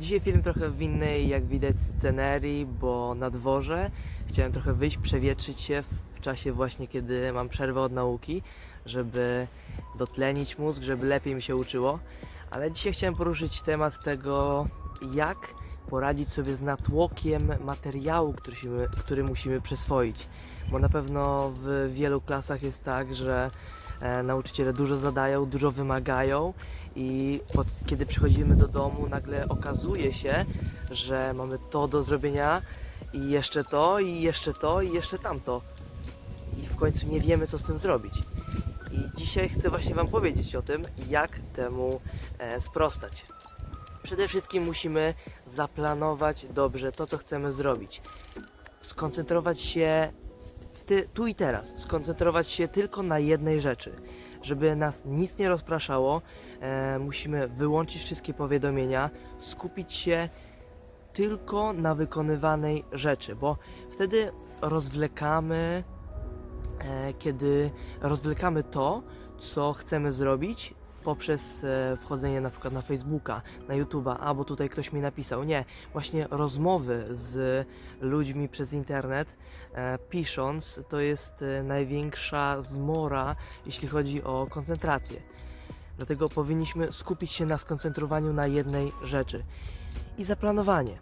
Dzisiaj film trochę w innej, jak widać, scenerii, bo na dworze chciałem trochę wyjść, przewietrzyć się w czasie właśnie, kiedy mam przerwę od nauki, żeby dotlenić mózg, żeby lepiej mi się uczyło. Ale dzisiaj chciałem poruszyć temat tego, jak poradzić sobie z natłokiem materiału, który, musimy, który musimy przyswoić. Bo na pewno w wielu klasach jest tak, że e, nauczyciele dużo zadają, dużo wymagają i pod, kiedy przychodzimy do domu, nagle okazuje się, że mamy to do zrobienia i jeszcze to, i jeszcze to, i jeszcze tamto. I w końcu nie wiemy, co z tym zrobić. I dzisiaj chcę właśnie Wam powiedzieć o tym, jak temu e, sprostać. Przede wszystkim musimy zaplanować dobrze to, co chcemy zrobić. Skoncentrować się ty, tu i teraz, skoncentrować się tylko na jednej rzeczy. Żeby nas nic nie rozpraszało, e, musimy wyłączyć wszystkie powiadomienia, skupić się tylko na wykonywanej rzeczy, bo wtedy rozwlekamy, e, kiedy rozwlekamy to, co chcemy zrobić poprzez e, wchodzenie na przykład na Facebooka, na YouTube'a, a bo tutaj ktoś mi napisał. Nie, właśnie rozmowy z ludźmi przez internet, e, pisząc, to jest e, największa zmora, jeśli chodzi o koncentrację. Dlatego powinniśmy skupić się na skoncentrowaniu na jednej rzeczy i zaplanowanie.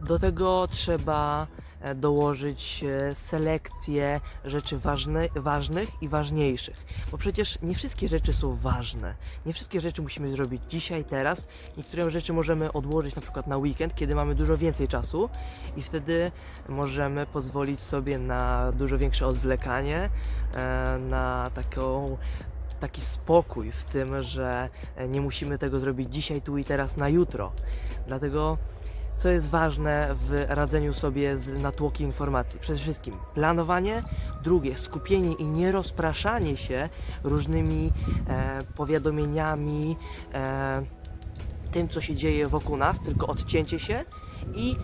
Do tego trzeba dołożyć e, selekcję rzeczy ważne, ważnych i ważniejszych. Bo przecież nie wszystkie rzeczy są ważne. Nie wszystkie rzeczy musimy zrobić dzisiaj, teraz. Niektóre rzeczy możemy odłożyć na przykład na weekend, kiedy mamy dużo więcej czasu i wtedy możemy pozwolić sobie na dużo większe odwlekanie, e, na taką taki spokój w tym, że e, nie musimy tego zrobić dzisiaj, tu i teraz, na jutro. Dlatego co jest ważne w radzeniu sobie z natłokiem informacji? Przede wszystkim planowanie, drugie skupienie i nierozpraszanie się różnymi e, powiadomieniami, e, tym co się dzieje wokół nas, tylko odcięcie się i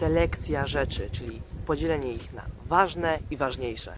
selekcja rzeczy, czyli podzielenie ich na ważne i ważniejsze.